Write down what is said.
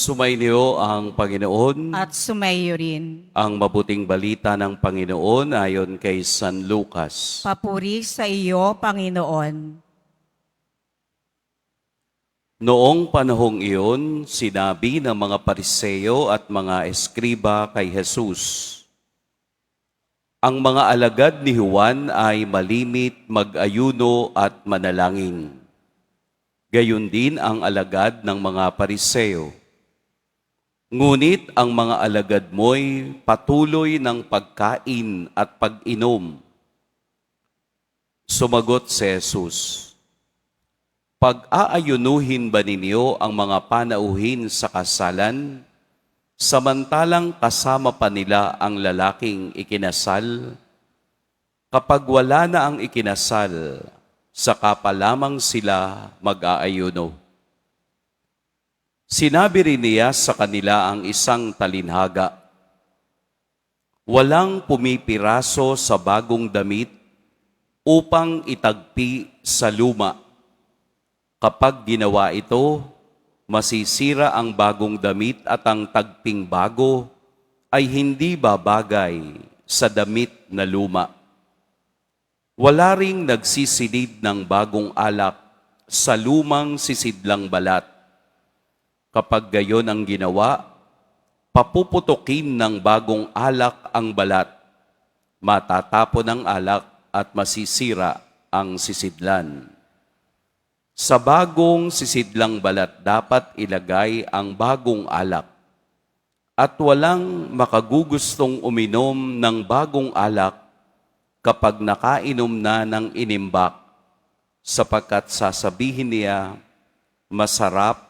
Sumainyo ang Panginoon, at sumayo rin. ang mabuting balita ng Panginoon ayon kay San Lucas. Papuri sa iyo, Panginoon. Noong panahong iyon, sinabi ng mga pariseo at mga eskriba kay Jesus, Ang mga alagad ni Juan ay malimit, mag-ayuno at manalangin. Gayon din ang alagad ng mga pariseo. Ngunit ang mga alagad mo'y patuloy ng pagkain at pag-inom. Sumagot si Jesus, Pag-aayunuhin ba ninyo ang mga panauhin sa kasalan, samantalang kasama pa nila ang lalaking ikinasal? Kapag wala na ang ikinasal, saka pa lamang sila mag-aayuno. Sinabi rin niya sa kanila ang isang talinhaga, Walang pumipiraso sa bagong damit upang itagpi sa luma. Kapag ginawa ito, masisira ang bagong damit at ang tagping bago ay hindi babagay sa damit na luma. Wala ring nagsisilid ng bagong alak sa lumang sisidlang balat. Kapag gayon ang ginawa, papuputukin ng bagong alak ang balat, matatapon ang alak at masisira ang sisidlan. Sa bagong sisidlang balat dapat ilagay ang bagong alak at walang makagugustong uminom ng bagong alak kapag nakainom na ng inimbak sapagkat sasabihin niya, masarap